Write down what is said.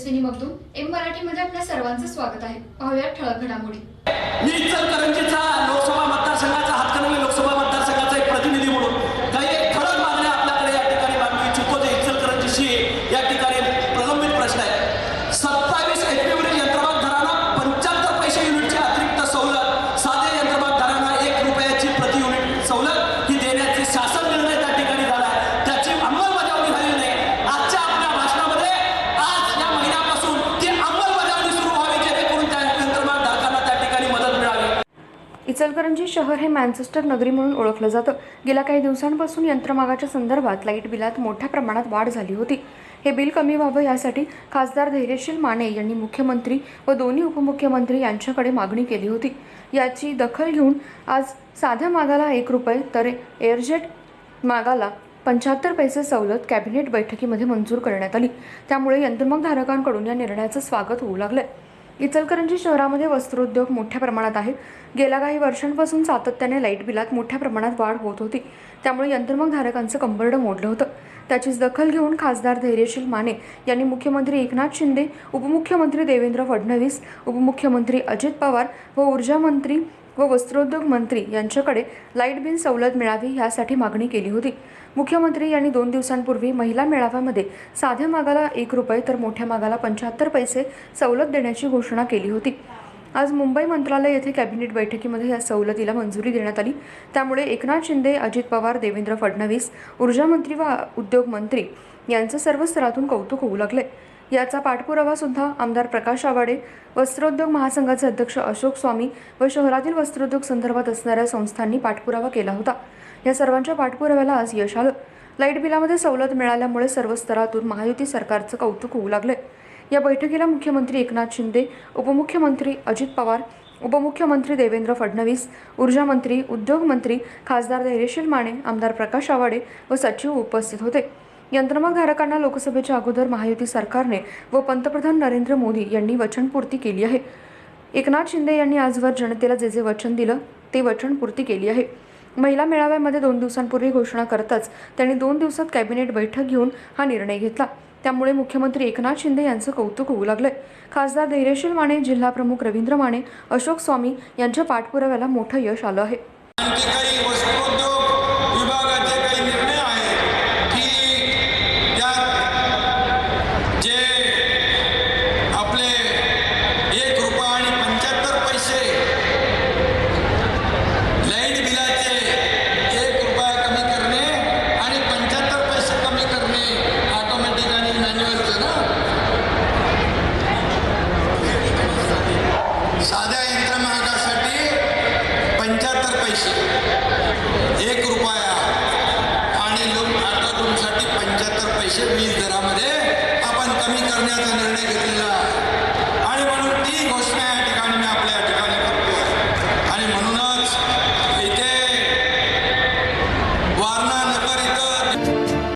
Tejaswini Magdum M मराठीमध्ये आपल्या सर्वांचं स्वागत आहे. पाहुयात ठळक घडामोडी. मी इचलकरंजीचा लोकसभा मतदारसंघाचा हातकणंगले इचलकरंजी शहर हे मॅन्चेस्टर नगरी म्हणून ओळखलं जातं. गेल्या काही दिवसांपासून यंत्रमागाच्या संदर्भात लाइट बिलात मोठ्या प्रमाणात वाढ झाली होती. हे बिल कमी व्हावं यासाठी खासदार धैर्यशील माने यांनी मुख्यमंत्री व दोन्ही उपमुख्यमंत्री यांच्याकडे मागणी केली होती. याची दखल घेऊन आज साध्या मागाला एक रुपये तर एअरजेट मागाला पंच्याहत्तर पैसे सवलत कॅबिनेट बैठकीमध्ये मंजूर करण्यात आली. त्यामुळे यंत्रमग धारकांकडून या निर्णयाचं स्वागत होऊ लागलंय. इचलकरंजी शहरामध्ये वस्त्रोद्योग मोठ्या प्रमाणात आहे गेल्या काही वर्षांपासून सातत्याने लाइट बिलात मोठ्या प्रमाणात वाढ होत होती. त्यामुळे यंत्रमग धारकांचं कंबरडं मोडलं होतं. त्याचीच दखल घेऊन खासदार धैर्यशील माने यांनी मुख्यमंत्री एकनाथ शिंदे उपमुख्यमंत्री देवेंद्र फडणवीस उपमुख्यमंत्री अजित पवार व ऊर्जा मंत्री व वस्त्रोद्योग मंत्री यांच्याकडे लाइट बिल सवलत मिळावी यासाठी मागणी केली होती. मुख्यमंत्री यांनी दोन दिवसांपूर्वी महिला मेळाव्यामध्ये साध्या मागाला एक रुपये तर मोठ्या मागाला पंच्याहत्तर पैसे सवलत देण्याची घोषणा केली होती. आज मुंबई मंत्रालय येथे कॅबिनेट बैठकीमध्ये या सवलतीला मंजुरी देण्यात आली. त्यामुळे एकनाथ शिंदे अजित पवार देवेंद्र फडणवीस ऊर्जा मंत्री व उद्योग मंत्री यांचं सर्व स्तरातून कौतुक होऊ लागले याचा पाठपुरावा सुद्धा आमदार प्रकाश आवाडे वस्त्रोद्योग महासंघाचे अध्यक्ष अशोक स्वामी व शहरातील वस्त्रोद्योग संदर्भात असणाऱ्या संस्थांनी पाठपुरावा केला होता. या सर्वांच्या पाठपुराव्याला आज यश आलं. लाइट बिलामध्ये सवलत मिळाल्यामुळे सर्व स्तरातून महायुती सरकारचं कौतुक होऊ लागले या बैठकीला मुख्यमंत्री एकनाथ शिंदे उपमुख्यमंत्री अजित पवार उपमुख्यमंत्री देवेंद्र फडणवीस ऊर्जा मंत्री खासदार धैर्यशील माने आमदार प्रकाश आवाडे व सचिव उपस्थित होते. यंत्रमाग धारकांना लोकसभेच्या अगोदर महायुती सरकारने व पंतप्रधान नरेंद्र मोदी यांनी वचनपूर्ती केली आहे. एकनाथ शिंदे यांनी आजवर जनतेला जे जे वचन दिलं ते वचनपूर्ती केली आहे. महिला मेळाव्यामध्ये दोन दिवसांपूर्वी घोषणा करताच त्यांनी दोन दिवसात कॅबिनेट बैठक घेऊन हा निर्णय घेतला. त्यामुळे मुख्यमंत्री एकनाथ शिंदे यांचं कौतुक होऊ लागलंय. खासदार धैर्यशील माने जिल्हाप्रमुख रवींद्र माने अशोक स्वामी यांच्या पाठपुराव्याला मोठं यश आलं आहे. पैसे वीज दरामध्ये आपण कमी करण्याचा निर्णय घेतलेला आहे.